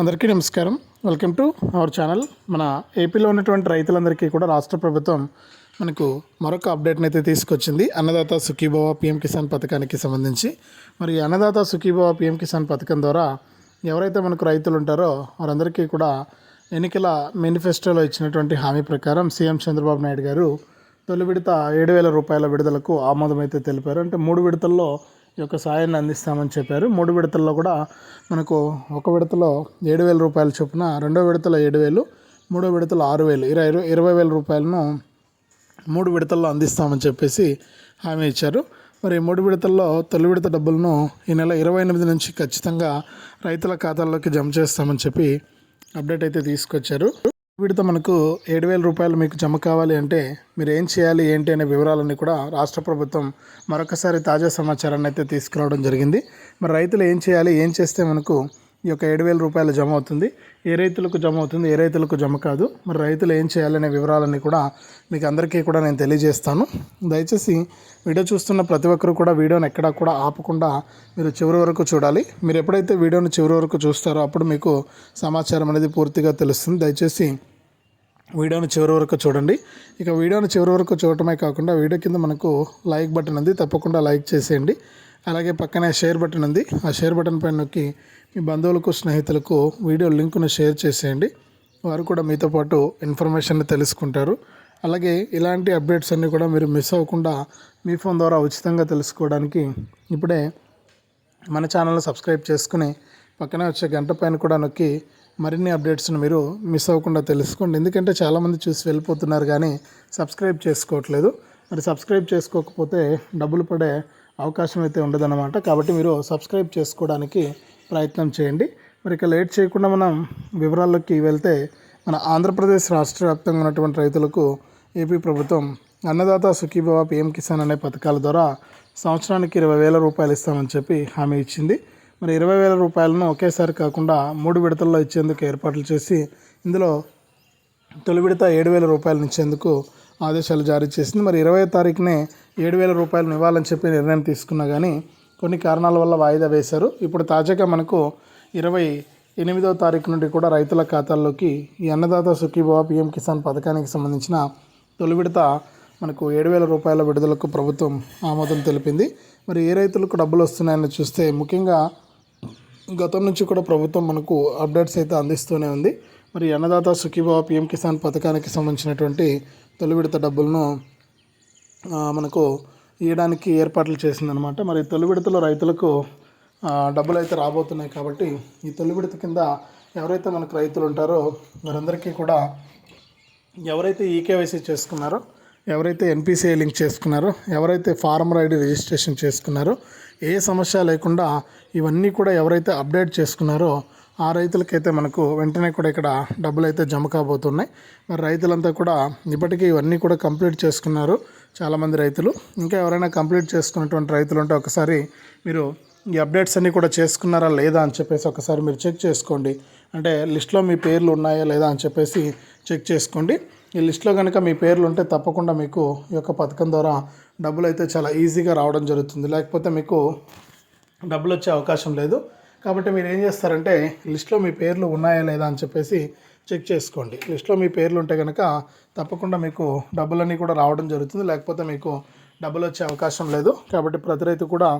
అందరికీ నమస్కారం. Welcome to our channel మన ఏపీలో ఉన్నటువంటి రైతులందరికీ కూడా రాష్ట్ర ప్రభుత్వం మనకు మరొక అప్డేట్ని అయితే తీసుకొచ్చింది. అన్నదాత సుఖీభవ పిఎం కిసాన్ పథకానికి సంబంధించి. మరి అన్నదాత సుఖీభవ పిఎం కిసాన్ పథకం ద్వారా ఎవరైతే మనకు రైతులు ఉంటారో వారందరికీ కూడా ఎన్నికల మేనిఫెస్టోలో ఇచ్చినటువంటి హామీ ప్రకారం సీఎం చంద్రబాబు నాయుడు గారు తొలి విడత ఏడు వేల రూపాయల విడుదలకు ఆమోదం అయితే తెలిపారు. అంటే మూడు విడతల్లో యొక్క సాయాన్ని అందిస్తామని చెప్పారు. మూడు విడతల్లో కూడా మనకు ఒక విడతలో ఏడు వేల రూపాయల చొప్పున రెండో విడతలో ఏడు వేలు మూడో విడతలో ఆరు వేలు ఇరవై ఇరవై వేల రూపాయలను మూడు విడతల్లో అందిస్తామని చెప్పేసి హామీ ఇచ్చారు. మరి మూడు విడతల్లో తొలి విడత డబ్బులను ఈ నెల ఇరవై ఎనిమిది నుంచి ఖచ్చితంగా రైతుల ఖాతాల్లోకి జమ చేస్తామని చెప్పి అప్డేట్ అయితే తీసుకొచ్చారు. వీటితో మనకు ఏడు వేల రూపాయలు మీకు జమ కావాలి అంటే మీరు ఏం చేయాలి ఏంటి అనే వివరాలన్నీ కూడా రాష్ట్ర ప్రభుత్వం మరొకసారి తాజా సమాచారాన్ని అయితే తీసుకురావడం జరిగింది. మరి రైతులు ఏం చేయాలి ఏం చేస్తే మనకు ఈ యొక్క ఏడు వేల రూపాయలు జమ అవుతుంది? ఏ రైతులకు జమ అవుతుంది ఏ రైతులకు జమ కాదు? మరి రైతులు ఏం చేయాలనే వివరాలన్నీ కూడా మీకు అందరికీ కూడా నేను తెలియజేస్తాను. దయచేసి వీడియో చూస్తున్న ప్రతి ఒక్కరు కూడా వీడియోని ఎక్కడా కూడా ఆపకుండా మీరు చివరి వరకు చూడాలి. మీరు ఎప్పుడైతే వీడియోని చివరి వరకు చూస్తారో అప్పుడు మీకు సమాచారం అనేది పూర్తిగా తెలుస్తుంది. దయచేసి వీడియోని చివరి వరకు చూడండి. ఇక వీడియోని చివరి వరకు చూడటమే కాకుండా వీడియో కింద మనకు లైక్ బటన్ ఉంది. తప్పకుండా లైక్ చేసేయండి. అలాగే పక్కనే షేర్ బటన్ ఉంది. ఆ షేర్ బటన్ పైన నొక్కి మీ బంధువులకు స్నేహితులకు వీడియో లింకును షేర్ చేసేయండి. వారు కూడా మీతో పాటు ఇన్ఫర్మేషన్ తెలుసుకుంటారు. అలాగే ఇలాంటి అప్డేట్స్ అన్నీ కూడా మీరు మిస్ అవ్వకుండా మీ ఫోన్ ద్వారా ఉచితంగా తెలుసుకోవడానికి ఇప్పుడే మన ఛానల్ని సబ్స్క్రైబ్ చేసుకుని పక్కనే వచ్చే గంట పైన కూడా నొక్కి మరిన్ని అప్డేట్స్ను మీరు మిస్ అవ్వకుండా తెలుసుకోండి. ఎందుకంటే చాలామంది చూసి వెళ్ళిపోతున్నారు కానీ సబ్స్క్రైబ్ చేసుకోవట్లేదు. మరి సబ్స్క్రైబ్ చేసుకోకపోతే డబ్బులు పడే అవకాశం అయితే ఉండదన్నమాట. కాబట్టి మీరు సబ్స్క్రైబ్ చేసుకోవడానికి ప్రయత్నం చేయండి. మరి ఇక లేట్ చేయకుండా మనం వివరాల్లోకి వెళ్తే మన ఆంధ్రప్రదేశ్ రాష్ట్ర వ్యాప్తంగా ఉన్నటువంటి రైతులకు ఏపీ ప్రభుత్వం అన్నదాత సుఖీభవ పిఎం కిసాన్ అనే పథకాల ద్వారా సంవత్సరానికి ఇరవై వేల రూపాయలు ఇస్తామని చెప్పి హామీ ఇచ్చింది. మరి ఇరవై వేల రూపాయలను ఒకేసారి కాకుండా మూడు విడతల్లో ఇచ్చేందుకు ఏర్పాట్లు చేసి ఇందులో తొలి విడత ఏడు వేల రూపాయలు ఇచ్చేందుకు ఆదేశాలు జారీ చేసింది. మరి ఇరవై తారీఖునే ఏడు వేల రూపాయలు ఇవ్వాలని చెప్పి నిర్ణయం తీసుకున్నా కానీ కొన్ని కారణాల వల్ల వాయిదా వేశారు. ఇప్పుడు తాజాగా మనకు ఇరవై ఎనిమిదవ తారీఖు నుండి కూడా రైతుల ఖాతాల్లోకి ఈ అన్నదాత సుఖీభవ పిఎం కిసాన్ పథకానికి సంబంధించిన తొలి విడత మనకు ఏడు వేల రూపాయల విడుదలకు ప్రభుత్వం ఆమోదం తెలిపింది. మరి ఏ రైతులకు డబ్బులు వస్తున్నాయని చూస్తే ముఖ్యంగా గతం నుంచి కూడా ప్రభుత్వం మనకు అప్డేట్స్ అయితే అందిస్తూనే ఉంది. మరి అన్నదాత సుఖీభవ పిఎం కిసాన్ పథకానికి సంబంధించినటువంటి తొలి విడత డబ్బులను మనకు ఇవ్వడానికి ఏర్పాట్లు చేసిందనమాట మరి తొలి విడతలో రైతులకు డబ్బులు అయితే రాబోతున్నాయి కాబట్టి ఈ తొలి విడత కింద ఎవరైతే మనకు రైతులు ఉంటారో వారందరికీ కూడా ఎవరైతే ఈకేవైసీ చేసుకున్నారో ఎవరైతే ఎన్పిసిఐ లింక్ చేసుకున్నారో ఎవరైతే ఫార్మర్ ఐడి రిజిస్ట్రేషన్ చేసుకున్నారో ఏ సమస్య లేకుండా ఇవన్నీ కూడా ఎవరైతే అప్డేట్ చేసుకున్నారో ఆ రైతులకైతే మనకు వెంటనే కూడా ఇక్కడ డబ్బులు అయితే జమ కాబోతున్నాయి. మరి రైతులంతా కూడా ఇప్పటికీ ఇవన్నీ కూడా కంప్లీట్ చేసుకున్నారు. చాలామంది రైతులు. ఇంకా ఎవరైనా కంప్లీట్ చేసుకున్నటువంటి రైతులు ఉంటే ఒకసారి మీరు ఈ అప్డేట్స్ అన్నీ కూడా చేసుకున్నారా లేదా అని చెప్పేసి ఒకసారి మీరు చెక్ చేసుకోండి. అంటే లిస్ట్లో మీ పేర్లు ఉన్నాయా లేదా అని చెప్పేసి చెక్ చేసుకోండి. ఈ లిస్ట్లో కనుక మీ పేర్లు ఉంటే తప్పకుండా మీకు ఈ యొక్క పథకం ద్వారా డబ్బులు అయితే చాలా ఈజీగా రావడం జరుగుతుంది. లేకపోతే మీకు డబ్బులు వచ్చే అవకాశం లేదు. కాబట్టి మీరు ఏం చేస్తారంటే లిస్ట్లో మీ పేర్లు ఉన్నాయా లేదా అని చెప్పేసి చెక్ చేసుకోండి. లిస్ట్లో మీ పేర్లు ఉంటే కనుక తప్పకుండా మీకు డబ్బులన్నీ కూడా రావడం జరుగుతుంది. లేకపోతే మీకు డబ్బులు వచ్చే అవకాశం లేదు. కాబట్టి ప్రతి రైతు కూడా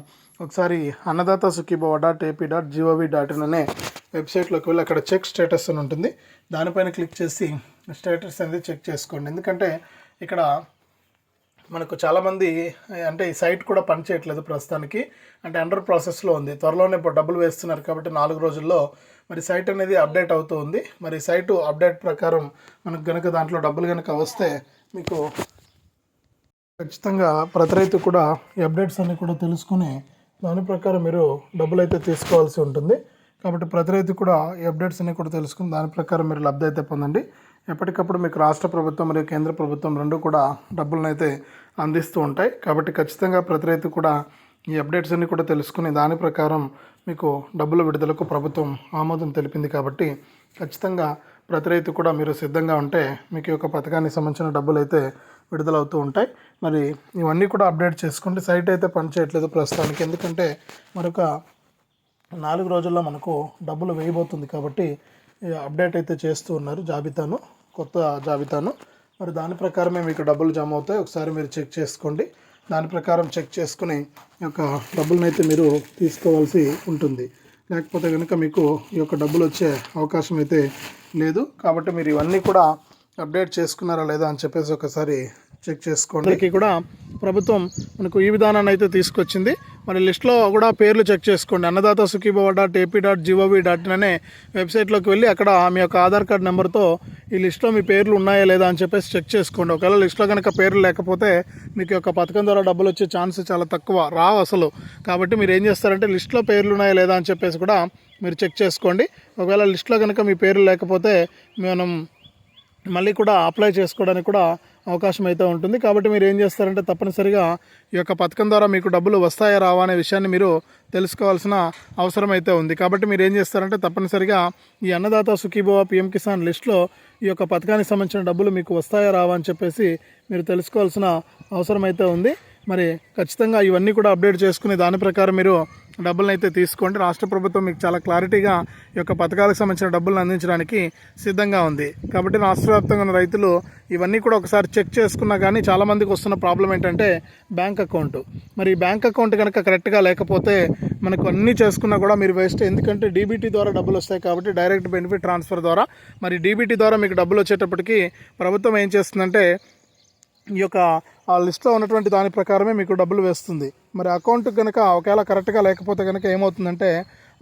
ఒకసారి Annadata Sukhibhava dot AP dot GOV dot in అనే వెబ్సైట్లోకి వెళ్ళి అక్కడ చెక్ స్టేటస్ అని ఉంటుంది. దానిపైన క్లిక్ చేసి స్టేటస్ అనేది చెక్ చేసుకోండి. ఎందుకంటే ఇక్కడ మనకు చాలామంది అంటే ఈ సైట్ కూడా పనిచేయట్లేదు ప్రస్తుతానికి. అంటే అండర్ ప్రాసెస్లో ఉంది. త్వరలోనే ఇప్పుడు డబ్బులు వేస్తున్నారు కాబట్టి నాలుగు రోజుల్లో మరి సైట్ అనేది అప్డేట్ అవుతూ ఉంది. మరి సైటు అప్డేట్ ప్రకారం మనకు కనుక దాంట్లో డబ్బులు కనుక వస్తే మీకు ఖచ్చితంగా ప్రతి రైతు కూడా ఈ అప్డేట్స్ అన్నీ కూడా తెలుసుకుని దాని ప్రకారం మీరు డబ్బులు అయితే తీసుకోవాల్సి ఉంటుంది. కాబట్టి ప్రతి రైతు కూడా ఈ అప్డేట్స్ అన్నీ కూడా తెలుసుకుని దాని ప్రకారం మీరు లబ్ధి అయితే పొందండి. ఎప్పటికప్పుడు మీకు రాష్ట్ర ప్రభుత్వం మరియు కేంద్ర ప్రభుత్వం రెండు కూడా డబ్బులను అయితే అందిస్తూ ఉంటాయి. కాబట్టి ఖచ్చితంగా ప్రతి రైతు కూడా ఈ అప్డేట్స్ అన్ని కూడా తెలుసుకుని దాని ప్రకారం మీకు డబ్బుల విడుదలకు ప్రభుత్వం ఆమోదం తెలిపింది కాబట్టి ఖచ్చితంగా ప్రతి రైతు కూడా మీరు సిద్ధంగా ఉంటే మీకు ఈ యొక్క పథకానికి సంబంధించిన డబ్బులు అయితే విడుదలవుతూ ఉంటాయి. మరి ఇవన్నీ కూడా అప్డేట్ చేసుకోండి. సైట్ అయితే పనిచేయట్లేదు ప్రస్తుతానికి. ఎందుకంటే మరొక నాలుగు రోజుల్లో మనకు డబ్బులు వేయబోతుంది కాబట్టి అప్డేట్ అయితే చేస్తూ ఉన్నారు జాబితాను కొత్త జాబితాను. మరి దాని ప్రకారమే మీకు డబ్బులు జమ అవుతాయి. ఒకసారి మీరు చెక్ చేసుకోండి. దాని ప్రకారం చెక్ చేసుకుని ఈ యొక్క డబ్బులను అయితే మీరు తీసుకోవాల్సి ఉంటుంది. లేకపోతే కనుక మీకు ఈ యొక్క డబ్బులు వచ్చే అవకాశం అయితే లేదు. కాబట్టి మీరు ఇవన్నీ కూడా అప్డేట్ చేసుకున్నారా లేదా అని చెప్పేసి ఒకసారి చెక్ చేసుకోండి. కూడా ప్రభుత్వం మనకు ఈ విధానాన్ని అయితే తీసుకొచ్చింది. మరి లిస్ట్లో కూడా పేర్లు చెక్ చేసుకోండి. Annadata Sukhibhava dot AP dot GOV dot in అనే వెబ్సైట్లోకి వెళ్ళి అక్కడ మీ యొక్క ఆధార్ కార్డ్ నెంబర్తో ఈ లిస్ట్లో మీ పేర్లు ఉన్నాయా లేదా అని చెప్పేసి చెక్ చేసుకోండి. ఒకవేళ లిస్ట్లో కనుక పేర్లు లేకపోతే మీకు యొక్క పథకం ద్వారా డబ్బులు వచ్చే ఛాన్స్ చాలా తక్కువ రావు అసలు. కాబట్టి మీరు ఏం చేస్తారంటే లిస్ట్లో పేర్లు ఉన్నాయా లేదా అని చెప్పేసి కూడా మీరు చెక్ చేసుకోండి. ఒకవేళ లిస్ట్లో కనుక మీ పేర్లు లేకపోతే మనం మళ్ళీ కూడా అప్లై చేసుకోవడానికి కూడా అవకాశం అయితే ఉంటుంది. కాబట్టి మీరు ఏం చేస్తారంటే తప్పనిసరిగా ఈ యొక్క పథకం ద్వారా మీకు డబ్బులు వస్తాయా రావా అనే విషయాన్ని మీరు తెలుసుకోవాల్సిన అవసరం అయితే ఉంది. కాబట్టి మీరు ఏం చేస్తారంటే తప్పనిసరిగా ఈ అన్నదాత సుఖీభవ పిఎం కిసాన్ లిస్ట్లో ఈ యొక్క పథకానికి సంబంధించిన డబ్బులు మీకు వస్తాయా రావా అని చెప్పేసి మీరు తెలుసుకోవాల్సిన అవసరం అయితే ఉంది. మరి ఖచ్చితంగా ఇవన్నీ కూడా అప్డేట్ చేసుకుని దాని ప్రకారం మీరు డబ్బులను అయితే తీసుకోండి. రాష్ట్ర ప్రభుత్వం మీకు చాలా క్లారిటీగా ఈ యొక్క పథకాలకు సంబంధించిన డబ్బులను అందించడానికి సిద్ధంగా ఉంది. కాబట్టి రాష్ట్ర వ్యాప్తంగా ఉన్న రైతులు ఇవన్నీ కూడా ఒకసారి చెక్ చేసుకున్నా కానీ చాలామందికి వస్తున్న ప్రాబ్లం ఏంటంటే బ్యాంక్ అకౌంట్. మరి ఈ బ్యాంక్ అకౌంట్ కనుక కరెక్ట్గా లేకపోతే మనకు అన్నీ చేసుకున్నా కూడా మీరు వేస్ట్. ఎందుకంటే డీబీటీ ద్వారా డబ్బులు వస్తాయి కాబట్టి డైరెక్ట్ బెనిఫిట్ ట్రాన్స్ఫర్ ద్వారా. మరి డీబీటీ ద్వారా మీకు డబ్బులు వచ్చేటప్పటికి ప్రభుత్వం ఏం చేస్తుందంటే ఈ యొక్క ఆ లిస్ట్లో ఉన్నటువంటి దాని ప్రకారమే మీకు డబ్బులు వేస్తుంది. మరి అకౌంట్ కనుక ఒకవేళ కరెక్ట్గా లేకపోతే కనుక ఏమవుతుందంటే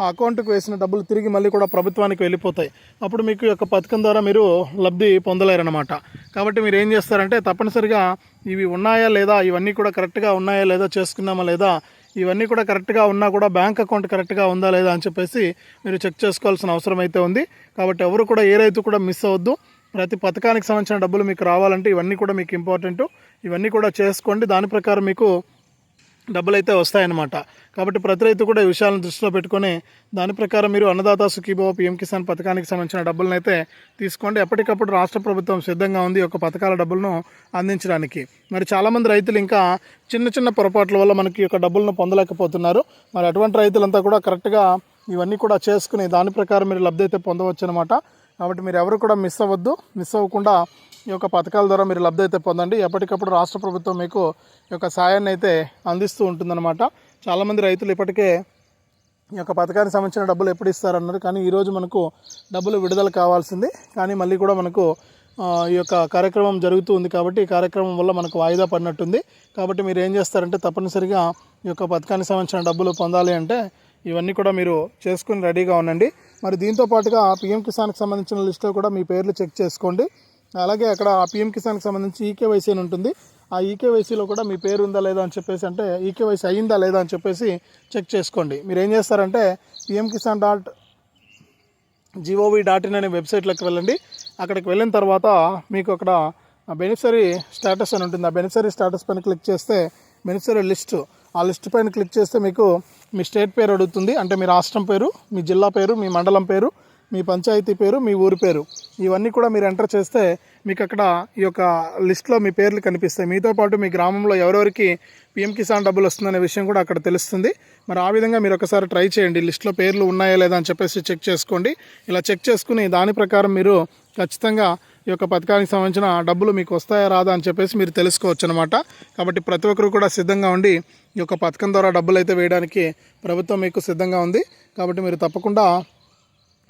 ఆ అకౌంట్కి వేసిన డబ్బులు తిరిగి మళ్ళీ కూడా ప్రభుత్వానికి వెళ్ళిపోతాయి. అప్పుడు మీకు ఈ యొక్క పథకం ద్వారా మీరు లబ్ధి పొందలేరన్నమాట. కాబట్టి మీరు ఏం చేస్తారంటే తప్పనిసరిగా ఇవి ఉన్నాయా లేదా ఇవన్నీ కూడా కరెక్ట్గా ఉన్నాయా లేదా చేసుకున్నామా లేదా ఇవన్నీ కూడా కరెక్ట్గా ఉన్నా కూడా బ్యాంక్ అకౌంట్ కరెక్ట్గా ఉందా లేదా అని చెప్పేసి మీరు చెక్ చేసుకోవాల్సిన అవసరం అయితే ఉంది. కాబట్టి ఎవరు కూడా ఏ రైతు కూడా మిస్ అవ్వద్దు. ప్రతి పథకానికి సంబంధించిన డబ్బులు మీకు రావాలంటే ఇవన్నీ కూడా మీకు ఇంపార్టెంట్ ఇవన్నీ కూడా చేసుకోండి. దాని ప్రకారం మీకు డబ్బులు అయితే వస్తాయన్నమాట. కాబట్టి ప్రతి రైతు కూడా ఈ విషయాలను దృష్టిలో పెట్టుకొని దాని ప్రకారం మీరు అన్నదాత సుఖీభవ పిఎం కిసాన్ పథకానికి సంబంధించిన డబ్బులను అయితే తీసుకోండి. ఎప్పటికప్పుడు రాష్ట్ర ప్రభుత్వం సిద్ధంగా ఉంది ఒక పథకాల డబ్బులను అందించడానికి. మరి చాలామంది రైతులు ఇంకా చిన్న చిన్న పొరపాట్ల వల్ల మనకి యొక్క డబ్బులను పొందలేకపోతున్నారు. మరి అటువంటి రైతులంతా కూడా కరెక్ట్గా ఇవన్నీ కూడా చేసుకుని దాని ప్రకారం మీరు లబ్ధి అయితే పొందవచ్చు అనమాట కాబట్టి మీరు ఎవరు కూడా మిస్ అవ్వద్దు. మిస్ అవ్వకుండా ఈ యొక్క పథకాల ద్వారా మీరు లబ్ధి అయితే పొందండి. ఎప్పటికప్పుడు రాష్ట్ర ప్రభుత్వం మీకు ఈ యొక్క సాయాన్ని అయితే అందిస్తూ ఉంటుందన్నమాట. చాలామంది రైతులు ఇప్పటికే ఈ యొక్క పథకానికి సంబంధించిన డబ్బులు ఎప్పుడు ఇస్తారన్నారు. కానీ ఈరోజు మనకు డబ్బులు విడుదల కావాల్సింది. కానీ మళ్ళీ కూడా మనకు ఈ యొక్క కార్యక్రమం జరుగుతూ ఉంది కాబట్టి ఈ కార్యక్రమం వల్ల మనకు వాయిదా పడినట్టుంది. కాబట్టి మీరు ఏం చేస్తారంటే తప్పనిసరిగా ఈ యొక్క పథకానికి సంబంధించిన డబ్బులు పొందాలి అంటే ఇవన్నీ కూడా మీరు చేసుకుని రెడీగా ఉండండి. మరి దీంతో పాటుగా పిఎం కిసాన్కి సంబంధించిన లిస్ట్లో కూడా మీ పేర్లు చెక్ చేసుకోండి. అలాగే అక్కడ ఆ పిఎం కిసాన్కి సంబంధించి ఈకేవైసీ అని ఉంటుంది. ఆ ఈకేవైసీలో కూడా మీ పేరు ఉందా లేదా అని చెప్పేసి అంటే ఈకేవైసీ అయ్యిందా లేదా అని చెప్పేసి చెక్ చేసుకోండి. మీరు ఏం చేస్తారంటే PM Kisan dot GOV dot in అనే వెబ్సైట్లోకి వెళ్ళండి. అక్కడికి వెళ్ళిన తర్వాత మీకు అక్కడ బెనిఫిషరీ స్టేటస్ అని ఉంటుంది. ఆ బెనిఫిషరీ స్టేటస్ పైన క్లిక్ చేస్తే బెనిఫిషరీ లిస్టు ఆ లిస్ట్ పైన క్లిక్ చేస్తే మీకు మీ స్టేట్ పేరు అడుగుతుంది. అంటే మీ రాష్ట్రం పేరు మీ జిల్లా పేరు మీ మండలం పేరు మీ పంచాయతీ పేరు మీ ఊరి పేరు. ఇవన్నీ కూడా మీరు ఎంటర్ చేస్తే మీకు అక్కడ ఈ యొక్క లిస్ట్లో మీ పేర్లు కనిపిస్తాయి. మీతో పాటు మీ గ్రామంలో ఎవరెవరికి పిఎం కిసాన్ డబ్బులు వస్తుందనే విషయం కూడా అక్కడ తెలుస్తుంది. మరి ఆ విధంగా మీరు ఒకసారి ట్రై చేయండి. లిస్ట్లో పేర్లు ఉన్నాయా లేదా అని చెప్పేసి చెక్ చేసుకోండి. ఇలా చెక్ చేసుకుని దాని ప్రకారం మీరు ఖచ్చితంగా ఈ యొక్క పథకానికి సంబంధించిన డబ్బులు మీకు వస్తాయా రాదా అని చెప్పేసి మీరు తెలుసుకోవచ్చు అనమాట కాబట్టి ప్రతి ఒక్కరు కూడా సిద్ధంగా ఉండి ఈ యొక్క పథకం ద్వారా డబ్బులు అయితే వేయడానికి ప్రభుత్వం మీకు సిద్ధంగా ఉంది. కాబట్టి మీరు తప్పకుండా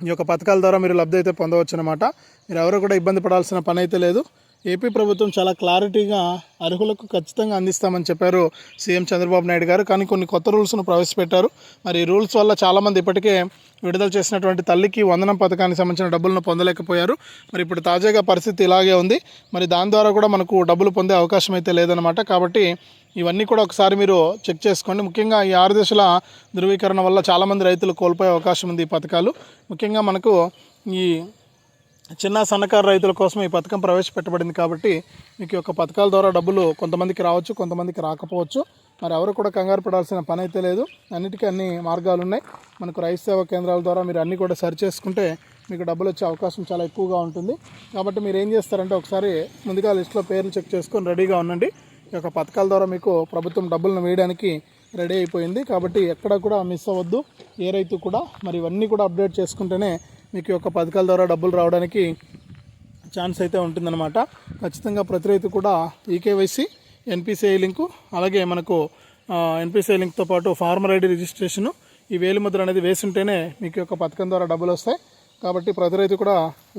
ఈ యొక్క పథకాల ద్వారా మీరు లబ్ధి అయితే పొందవచ్చు అనమాట మీరు ఎవరు కూడా ఇబ్బంది పడాల్సిన పని అయితే లేదు. ఏపీ ప్రభుత్వం చాలా క్లారిటీగా అర్హులకు ఖచ్చితంగా అందిస్తామని చెప్పారు సీఎం చంద్రబాబు నాయుడు గారు. కానీ కొన్ని కొత్త రూల్స్ను ప్రవేశపెట్టారు. మరి రూల్స్ వల్ల చాలామంది ఇప్పటికే విడుదల చేసినటువంటి తల్లికి వందనం పథకానికి సంబంధించిన డబ్బులను పొందలేకపోయారు. మరి ఇప్పుడు తాజాగా పరిస్థితి ఇలాగే ఉంది. మరి దాని ద్వారా కూడా మనకు డబ్బులు పొందే అవకాశం అయితే లేదనమాట కాబట్టి ఇవన్నీ కూడా ఒకసారి మీరు చెక్ చేసుకోండి. ముఖ్యంగా ఈ ఆరు దశల ధృవీకరణ వల్ల చాలామంది రైతులు కోల్పోయే అవకాశం ఉంది ఈ పథకాలు. ముఖ్యంగా మనకు ఈ చిన్న సన్నకారు రైతుల కోసం ఈ పథకం ప్రవేశపెట్టబడింది కాబట్టి మీకు యొక్క పథకాల ద్వారా డబ్బులు కొంతమందికి రావచ్చు కొంతమందికి రాకపోవచ్చు. మరి ఎవరు కూడా కంగారు పడాల్సిన పని అయితే లేదు. అన్నిటికీ అన్ని మార్గాలు ఉన్నాయి. మనకు రైతు సేవా కేంద్రాల ద్వారా మీరు అన్నీ కూడా సరి చేసుకుంటే మీకు డబ్బులు వచ్చే అవకాశం చాలా ఎక్కువగా ఉంటుంది. కాబట్టి మీరు ఏం చేస్తారంటే ఒకసారి ముందుగా లిస్ట్లో పేర్లు చెక్ చేసుకొని రెడీగా ఉండండి. ఈ యొక్క పథకాల ద్వారా మీకు ప్రభుత్వం డబ్బులను వేయడానికి రెడీ అయిపోయింది. కాబట్టి ఎక్కడ కూడా మిస్ అవ్వద్దు. ఏ రైతు కూడా మరి ఇవన్నీ కూడా అప్డేట్ చేసుకుంటేనే మీకు యొక్క పథకాల ద్వారా డబ్బులు రావడానికి ఛాన్స్ అయితే ఉంటుందన్నమాట. ఖచ్చితంగా ప్రతి రైతు కూడా ఈకేవైసీ ఎన్పిసిఐ లింకు అలాగే మనకు ఎన్పిసిఐ లింక్తో పాటు ఫార్మర్ ఐడి రిజిస్ట్రేషను ఈ వేలిముద్ర అనేది వేసుంటేనే మీకు యొక్క పథకం ద్వారా డబ్బులు వస్తాయి. కాబట్టి ప్రతి రైతు కూడా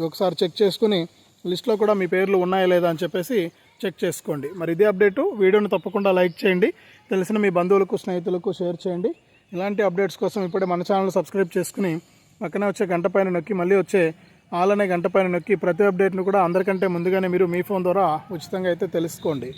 ఒకసారి చెక్ చేసుకుని లిస్ట్లో కూడా మీ పేర్లు ఉన్నాయా లేదా అని చెప్పేసి చెక్ చేసుకోండి. మరి ఇదే అప్డేటు వీడియోని తప్పకుండా లైక్ చేయండి. తెలిసిన మీ బంధువులకు స్నేహితులకు షేర్ చేయండి. ఇలాంటి అప్డేట్స్ కోసం ఇప్పుడే మన ఛానల్ సబ్స్క్రైబ్ చేసుకుని పక్కనే వచ్చే గంట పైన నొక్కి మళ్ళీ వచ్చే ఆల్ అనే గంట పైన నొక్కి ప్రతి అప్డేట్ను కూడా అందరికంటే ముందుగానే మీరు మీ ఫోన్ ద్వారా ఉచితంగా అయితే తెలుసుకోండి.